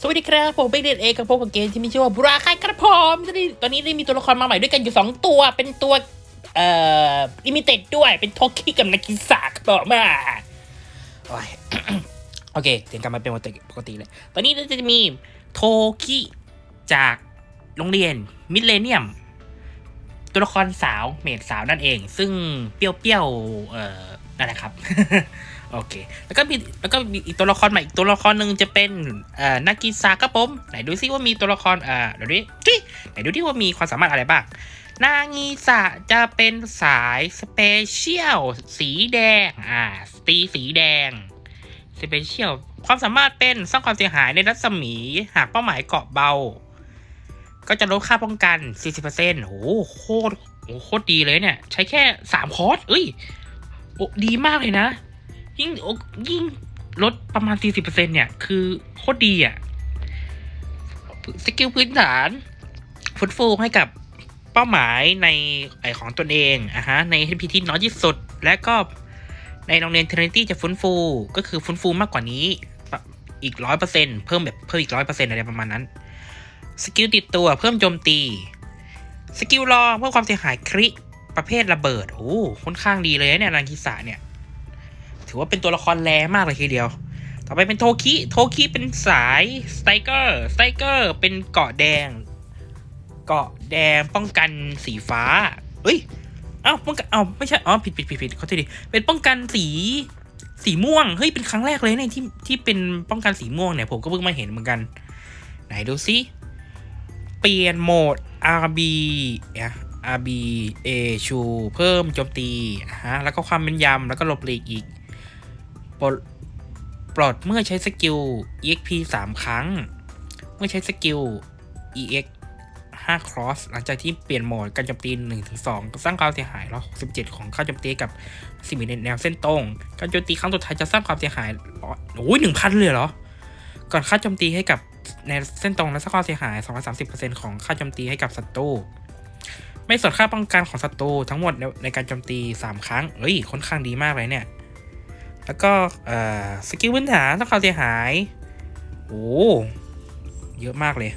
สวัสดีครับผมเป็นเดนเอกับพวกบเกมที่มีชื่อว่าบุราคายกระพร้อมตอนนี้ได้มีตัวละครมาใหม่ด้วยกันอยู่สองตัวเป็นตัวเอ่อลิมิเต็ดด้วยเป็นโทคิกับนากิสะครับอกมาโอ้ยโอเคเสียงกลับมาเป็นปกติปกติเลย ตอนนี้เราจะมีโทคิจากโรงเรียนมิเลเนียม ตัวละครสาวเมดสาวนั่นเอง ซึ่งเปรี้ยวๆเอ่อนั่นแหละครับ โอเค แล้วก็มีแล้วก็มีอีกตัวละครใหม่อีกตัวละครหนึ่งจะเป็นเอ่อนากิซาครับผมไหนดูซิว่ามีตัวละครเอ่อเดี๋ยวดิจุ๊ยไหนดูที่ว่ามีความสามารถอะไรบ้าง นางิสะจะเป็นสายสเปเชียลสีแดงอ่าตีสีแดงสเปเชียลความสามารถเป็นสร้างความเสียหายในรัศมีหากเป้าหมายเกาะเบา ก็จะลดค่าป้องกัน 40%โอ้โหโคตรโหโคตรดีเลยเนี่ย ใช้แค่ 3 คอร์สเอ้ยโอ้ดีมากเลยนะ ยิ่งยิ่งลดประมาณ 40%เนี่ย คือโคตรดีอะ สกิลพื้นฐานฟื้นฟูให้กับเป้าหมายในไอของตนเองอะฮะ ใน HP ที่น้อยที่สุด และก็ในโรงเรียนเทรนตี้จะฟื้นฟู ก็คือฟื้นฟูมากกว่านี้อีกร้อยเปอร์เซ็นเพิ่มแบบเพิ่มอีกร้อยเปอร์เซ็นอะไรประมาณนั้น สกิลติดตัวเพิ่มโจมตี สกิลรองเพิ่มความเสียหายคริ ประเภทระเบิด โอ้ค่อนข้างดีเลยเนี่ยรังคิสะเนี่ย ถือว่าเป็นตัวละครแรงมากเลยทีเดียว ต่อไปเป็นโทคิ โทคิเป็นสายสไตเกอร์ สไตเกอร์เป็นเกาะแดง เกาะแดงป้องกันสีฟ้า เอ้ยเอ้าป้องกันเอ้าไม่ใช่ อ๋อ ผิดผิดผิดผิดเขาทีดีเป็นป้องกันสี สีม่วง เฮ้ย เป็นครั้งแรกเลยเนี่ยที่ที่เป็นป้องกันสีม่วงเนี่ยผมก็เพิ่งมาเห็นเหมือนกัน ไหนดูซิเปลี่ยนโหมด RB อะ RB A ชูเพิ่มโจมตีฮะแล้วก็ความเป็นยำแล้วก็หลบหลีกอีก ปลดปลดเมื่อใช้สกิล EXP 3 ครั้ง เมื่อใช้สกิล EX 5 cross หลังจากที่เปลี่ยนโหมดการโจมตี1ถึง2สร้างความเสียหายร้อย67ของค่าโจมตีกับสิ่งมีในแนวเส้นตรง การโจมตีครั้งสุดท้ายจะสร้างความเสียหายร้อยโอ้ยหนึ่งพันเลยเหรอ ก่อนค่าโจมตีให้กับในเส้นตรงและสร้างความเสียหาย 230%ของค่าโจมตีให้กับศัตรูไม่สนค่าป้องกันของศัตรูทั้งหมดในในการโจมตี 3 ครั้งเฮ้ย ค่อนข้างดีมากเลยเนี่ย แล้วก็สกิลพื้นฐานสร้างความเสียหายโอ้เยอะมากเลย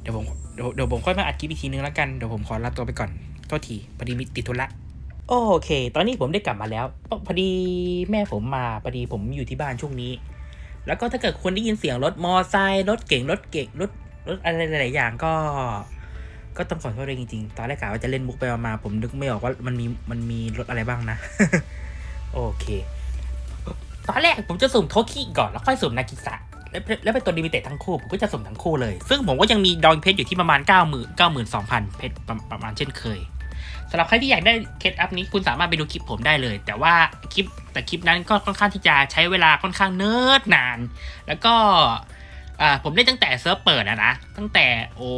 เดี๋ยวผมเดี๋ยวเดี๋ยวผมค่อยมาอัดคลิปอีกทีนึงแล้วกัน เดี๋ยวผมขอลาตัวไปก่อนโทษทีพอดีมีติดธุระโอเค ตอนนี้ผมได้กลับมาแล้ว พอดีแม่ผมมา พอดีผมอยู่ที่บ้านช่วงนี้ แล้วก็ถ้าเกิดคนได้ยินเสียงรถมอไซค์รถเก่งรถเก่งรถรถอะไรหลายอย่างก็ ก็ต้องขอโทษด้วยจริงๆ ตอนแรกกะว่าจะเล่นมุกไปมา ผมนึกไม่ออกว่ามันมีมันมีรถอะไรบ้างนะ โอเค ตอนแรกผมจะสุ่มโทคิก่อนแล้วค่อยสุ่มนากิสะแล้วแล้วเป็นตัวดิมิเต็ดทั้งคู่ ผมก็จะสุ่มทั้งคู่เลย ซึ่งผมก็ยังมีดอยเพชรอยู่ที่ประมาณ 9 0 0 0 0 9 2 0 0 0 เพชรประมาณเช่นเคยสำหรับใครที่อยากได้เคล็ดลับนี้คุณสามารถไปดูคลิปผมได้เลย แต่ว่าคลิปแต่คลิปนั้นก็ค่อนข้างที่จะใช้เวลาค่อนข้างเนิร์ดนาน แล้วก็อ่าผมเล่นตั้งแต่เซิร์ฟเปิดอะนะ ตั้งแต่โอ้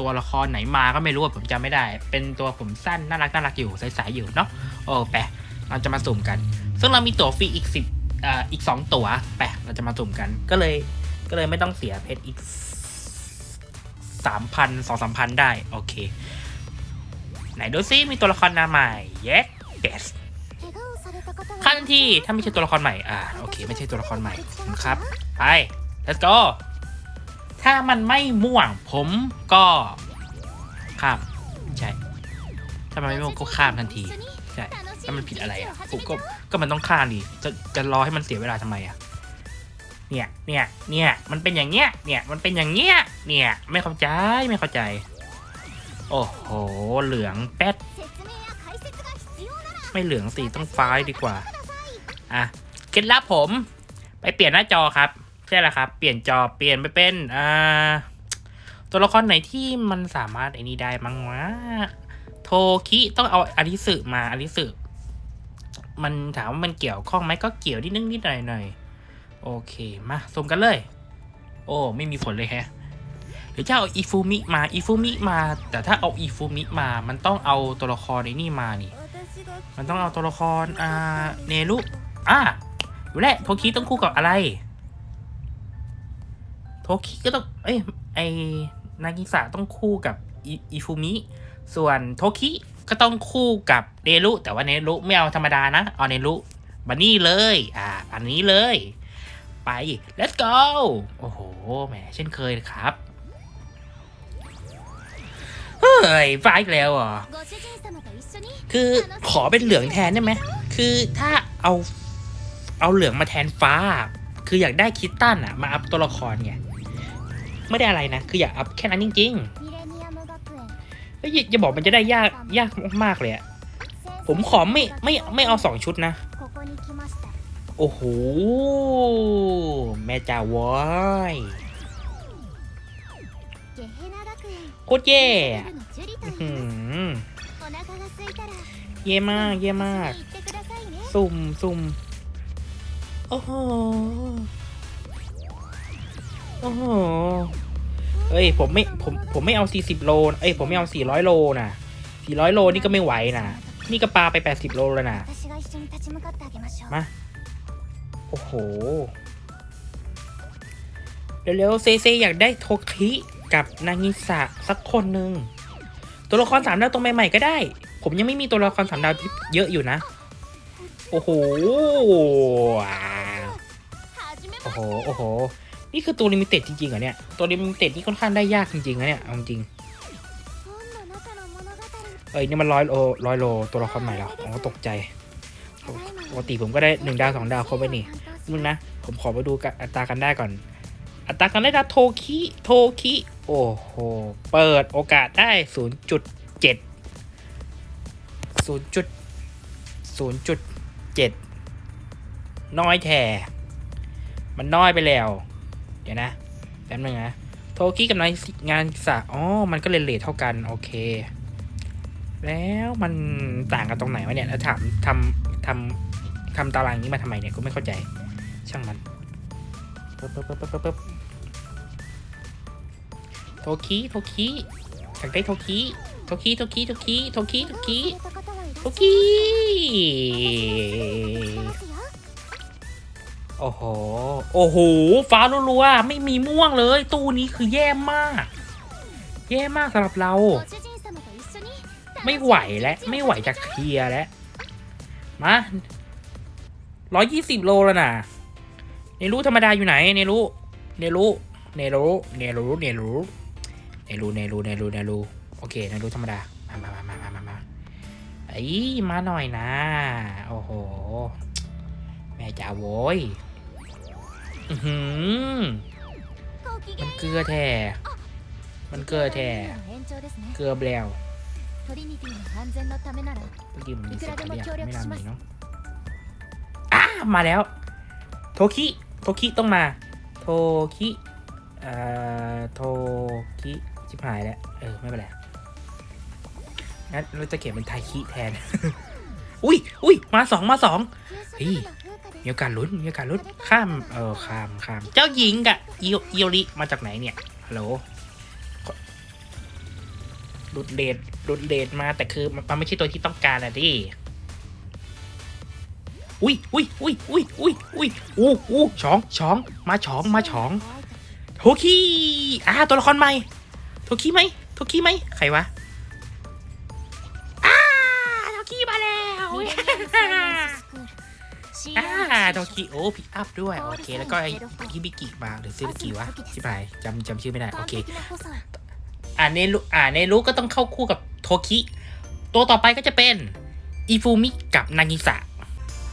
ตัวละครไหนมาก็ไม่รู้ผมจำไม่ได้ เป็นตัวผมสั้นน่ารักน่ารักอยู่ใสๆอยู่เนาะโอ้แปะเราจะมาสุ่มกัน ซึ่งเรามีตั๋วฟรีอีกสิบ อีกสองตัวแปะเราจะมาสุ่มกัน ก็เลยก็เลยไม่ต้องเสียเพชรอีกสามพันสองสามพันได้ โอเค ไหนดูซิมีตัวละครหน้าใหม่ yes yes ขั้นที่ถ้าไม่ใช่ตัวละครใหม่ อ่า โอเค ไม่ใช่ตัวละครใหม่นะครับ ไป let's go ถ้ามันไม่ม่วงผมก็ข้าม ใช่ ถ้ามันไม่ม่วงก็ข้ามทันที ใช่แล้วมันผิดอะไรอะผมก็ ก็มันต้องข้าดิจะจะรอให้มันเสียเวลาทำไมอะเนี่ยเนี่ยเนี่ยมันเป็นอย่างเงี้ยเนี่ยมันเป็นอย่างเงี้ยเนี่ยไม่เข้าใจไม่เข้าใจ โอ้โหเหลืองแป๊ดไม่เหลืองสีต้องฟ้าดีกว่าอะเคล็ดลับผม ไปเปลี่ยนหน้าจอครับใช่แล้วครับ เปลี่ยนจอเปลี่ยนไปเป็นอ่าตัวละครไหนที่มันสามารถไอ้นี่ได้มั้งวะโทคิต้องเอาอาริสึมาอาริสึ มันถามว่ามันเกี่ยวข้องไหมก็เกี่ยวนิดนึงนิดหน่อยหน่อยโอเค มาสุ่มกันเลย โอ้ ไม่มีผลเลยแฮะหรือจะเอาอีฟูมิมาอีฟูมิมา แต่ถ้าเอาอีฟูมิมา มันต้องเอาตัวละครไอ้นี่มานี่ มันต้องเอาตัวละครอ่าเนรุอะอยู่แหละโทคิต้องคู่กับอะไร โทคิก็ต้อง เอ้ยไอนากิสะต้องคู่กับอีอีฟูมิ ส่วนโทคิ ก็ต้องคู่กับเนรุแต่ว่าเนรุไม่เอาธรรมดานะ เอาเนรุบันนี่เลย อ่า อันนี้เลย ไป let's go โอ้โห แหม เช่นเคยครับ เฮ้ยฟ้าอีกแล้วอ๋อคือขอเป็นเหลืองแทนได้ไหม คือถ้าเอา เอาเหลืองมาแทนฟ้า คืออยากได้คิตตันอะ มาอัพตัวละครไง ไม่ได้อะไรนะ คืออยากอัพแค่นั้นจริง ๆ ฮ้ยอย่บอกมันจะได้ยากยากมากเลยอะผมขอไม่ไม่ไม่เอาสองชุดนะ โอ้โห แม่จ้าวอยโคตรเย่อื้อเย่มากเย่มาก สุ่มสุ่มโอ้โห โอ้โห เอ้ยผมไม่ผมผมไม่เอาสี่สิบโลเอ้ยผมไม่เอาสี่ร้อยโลนะสี่ร้อยโลนี่ก็ไม่ไหวนะนี่ก็ปลาไปแปดสิบโลแล้วนะมาโอ้โหเร็วๆเซเซอยากได้โทคิกับนางิสะสักคนหนึ่งตัวละครสามดาวตรงใหม่ๆก็ได้ ผมยังไม่มีตัวละครสามดาวเยอะอยู่นะ โอ้โห โอ้โห โอ้โห นี่คือตัวลิมิเต็ดจริงๆเหรอเนี่ย ตัวลิมิเต็ดนี่ค่อนข้างได้ยากจริงๆนะเนี่ย เอาจริงเอ้ยนี่มันร้อยโลร้อยโลตัวละครใหม่แล้วผมก็ตกใจ ปกติผมก็ได้หนึ่งดาวสองดาวครบไปนี่มึงนะ ผมขอไปดูอัตรากันได้ก่อน อัตรากันได้ดาวโทคิโทคิโอ้โห เปิดโอกาสได้ศูนย์จุดเจ็ดศูนย์จุดศูนย์จุดเจ็ดน้อยแท้มันน้อยไปแล้ว เดี๋ยวนะ แป๊บนึงนะ โทคี้กับนายงานศึกษาอ๋อ มันก็เลยเลทเท่ากัน โอเค แล้วมันต่างกันตรงไหนวะเนี่ย แล้วถามทำทำทำตารางนี้มาทำไมเนี่ย ก็ไม่เข้าใจ ช่างมันโทคิโทคิสังเกตโทคิโทคิโทคิโทคิโทคิโทคิโทคิ โอ้โห โอ้โห ฟ้ารัวๆ ไม่มีม่วงเลย ตู้นี้คือแย่มาก แย่มากสำหรับเรา ไม่ไหวแล้วไม่ไหวจะเคลียร์แล้วมาร้อยยี่สิบโลแล้วนะเนรู้ธรรมดาอยู่ไหน เนรู้ เนรู้ เนรู้ เนรู้ เนรู้ เนรู้ เนรู้ เนรู้ เนรู้ โอเค เนรู้ธรรมดา มามามามามามาไอ้มาหน่อยนะ โอ้โห แม่จ๋าโว้ย มันเกลือแท้มันเกลือแท้เกลือแบล้วเมกี้มมีสตว์ไม่น่ามีเนาะอ้ามาแล้ว โทคิโทคิต้องมา โทคิเอ่อโทคิชิบหายแล้ว เออ ไม่เป็นไรงั้นเราจะเขียนเป็นไทคิแทน อุ้ยอุ้ยมาสองมาสองเฮ้ มีโอกาสลุ้นมีโอกาสลุ้นข้ามเออข้ามข้ามเจ้าหญิงกับอิโออิโอริมาจากไหนเนี่ยฮัลโหลหลุดเลดหลุดเลดมาแต่คือมันไม่ใช่ตัวที่ต้องการอะดิอุ้ยอุ้ยอุ้ยอุ้ยอุ้ยอุ้ยอู้อู้ช้องช้องมาช้องมาช้องโทคิอ่าตัวละครใหม่โทคิไหมโทคิไหมใครวะอ่าโทคิมาแล้ว อ่าโดคิโอพิกอัพด้วย โอเค แล้วก็ไอ้ฮิบิกิมาหรือซึกิวะชิบายจำจำชื่อไม่ได้ โอเค อ่าเนรุอ่าเนรุก็ต้องเข้าคู่กับโทคิ ตัวต่อไปก็จะเป็นอิฟูมิกับนางิสะ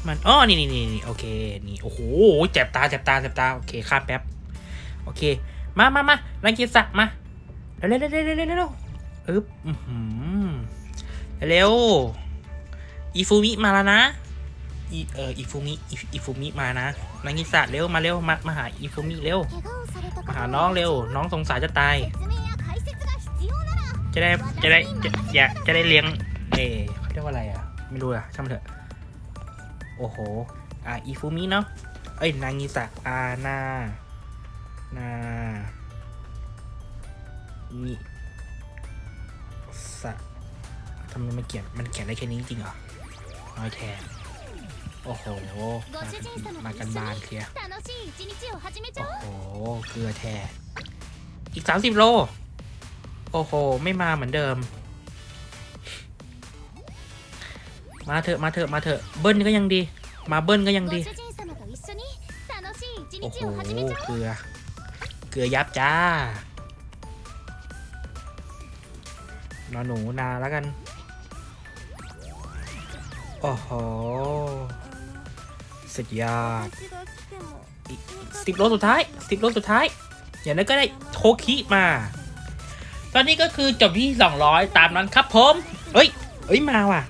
มันอ๋อนี่นี่นี่โอเค นี่ โอ้โห เจ็บตา เจ็บตา เจ็บตา โอเค ข้ามแป๊บ โอเค มามามานางิสะ มา เร็วเร็วเร็วเร็วเร็วอึ๊บเร็วอิฟูมิมาแล้วนะ อีเอออิฟูมิอิฟูมิมานะนางิสะเร็วมาเร็วมามาหาอิฟูมิเร็วมาหาน้องเร็ว น้องสงสารจะตาย จะได้จะได้จะจะได้เลี้ยงเอเขาเรียกว่าอะไรอะ ไม่รู้อะช่างมันเถอะโอ้โหอ่าอิฟูมิเนาะเอ้ยนางิสะอานานานิสะทำไมมันเขียนมันเขียนได้แค่นี้จริงเหรอน้อยแทน โอ้โห มากันบานเคลียร์โอ้โห เกลือแท้ อีกสามสิบโล โอ้โห ไม่มาเหมือนเดิม มาเถอะ มาเถอะ มาเถอะ เบิ้ลก็ยังดี มาเบิ้ลก็ยังดี โอ้โห เกลือ เกลือยับจ้านอนหนูนาแล้วกัน โอ้โห สุดยอดกสิบโลสุดท้ายสิบโลสุดท้าย อย่างนั้นก็ได้โทคิมา ตอนนี้ก็คือจบที่สองร้อยตามนั้นครับผมเฮ้ยเฮ้ยมาว่ะ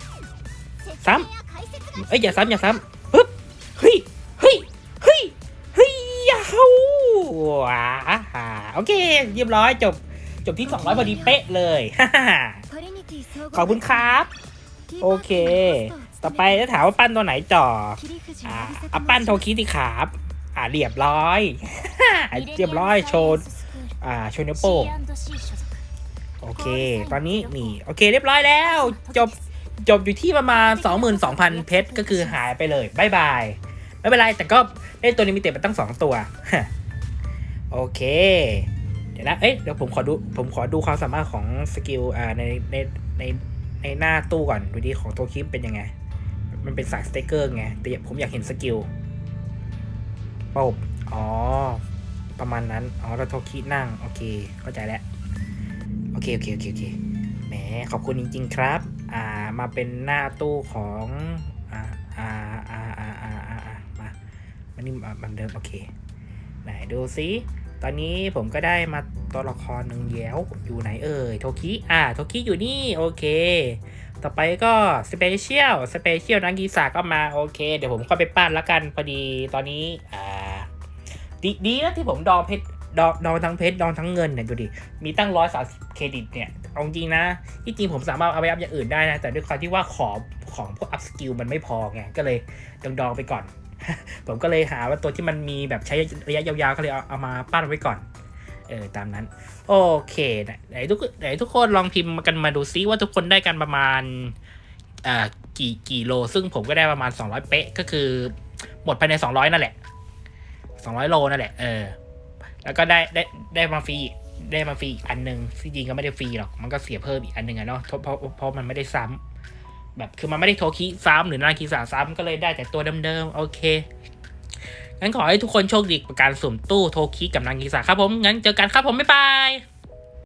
ซ้ำเอ้ยอย่าซ้ำอย่าซ้ำปึ๊บเฮ้ยเฮ้ยเฮ้ยเฮ้ยยาเขาโอเคเรียบร้อยจบจบที่สองร้อยพอดีเป๊ะเลย ขอบคุณครับ โอเค ต่อไปถ้าถามว่าปั้นตัวไหนต่ออ่าอาปั้นโทคิติครับ อ่าเรียบร้อย เรียบร้อยโชว์อ่าโชว์เนื้อโป้โอเค ตอนนี้นี่โอเคเรียบร้อยแล้ว จบจบอยู่ที่ประมาณ 22,000 เพชรก็คือหายไปเลยบายบาย ไม่เป็นไร แต่ก็ได้ตัวนี้มีเต็ดมาตั้ง 2 ตัว โอเค เดี๋ยวนะเอ๊ะเดี๋ยวผมขอดู ผมขอดูความสามารถของสกิลอ่าในในใน ในหน้าตู้ก่อนดูดีของตัวคลิปเป็นยังไง มันเป็นสายสเต็กเกอร์ไง แต่ผมอยากเห็นสกิลปุ๊บอ๋อ ประมาณนั้น อ๋อเราโทคินั่ง โอเค เข้าใจแล้ว โอเค โอเค โอเค โอเค แหม ขอบคุณจริง ๆ ครับ อ่า มาเป็นหน้าตู้ของ อ่า อ่า อ่า อ่า อ่าอ่ามา มันนี่มามันเดิม โอเค ไหนดูซิ ตอนนี้ผมก็ได้มาตัวละครหนึ่งแล้วอยู่ไหนเอ่ยโทคิอ่าโทคิอยู่นี่โอเค ต่อไปก็สเปเชียลสเปเชียลนังกีสาก็มาโอเค เดี๋ยวผมก็ไปปั้นละกันพอดีตอนนี้อ่าดีดีนะที่ผมดองเพชรดองดองทั้งเพชรดองทั้งเงินเนี่ยดูดิ มีตั้งร้อยสาสิบเครดิตเนี่ยเอาจริงนะ ที่จริงผมสามารถเอาไปอัพอย่างอื่นได้นะ แต่ด้วยความที่ว่าของของพวกอัพสกิลมันไม่พอไง ก็เลยดองดองไปก่อน ผมก็เลยหาว่าตัวที่มันมีแบบใช้ระยะยาวๆ ก็เลยเอาเอามาปั้นไว้ก่อน เออ ตามนั้น โอเคไหนไหนทุกไหนทุกคนลองพิมพ์กันมาดูซิว่าทุกคนได้กันประมาณอ่ากี่กี่โล ซึ่งผมก็ได้ประมาณ 200 เป๊ะ ก็คือ หมดภายใน 200 นั่นแหละ 200 โลนั่นแหละ เออ แล้วก็ได้ได้ได้มาฟรีได้มาฟรีอีกอันหนึ่งที่จริงก็ไม่ได้ฟรีหรอก มันก็เสียเพิ่มอีกอันหนึ่งอะเนาะเพราะเพราะเพราะมันไม่ได้ซ้ำ แบบคือมันไม่ได้โทคิซ้ำหรือนาคิสาซ้ำก็เลยได้แต่ตัวเดิมๆโอเคงั้นขอให้ทุกคนโชคดีกับการสุ่มตู้โทคิกับนางกีสาครับผมงั้นเจอกันครับผมบ๊ายบาย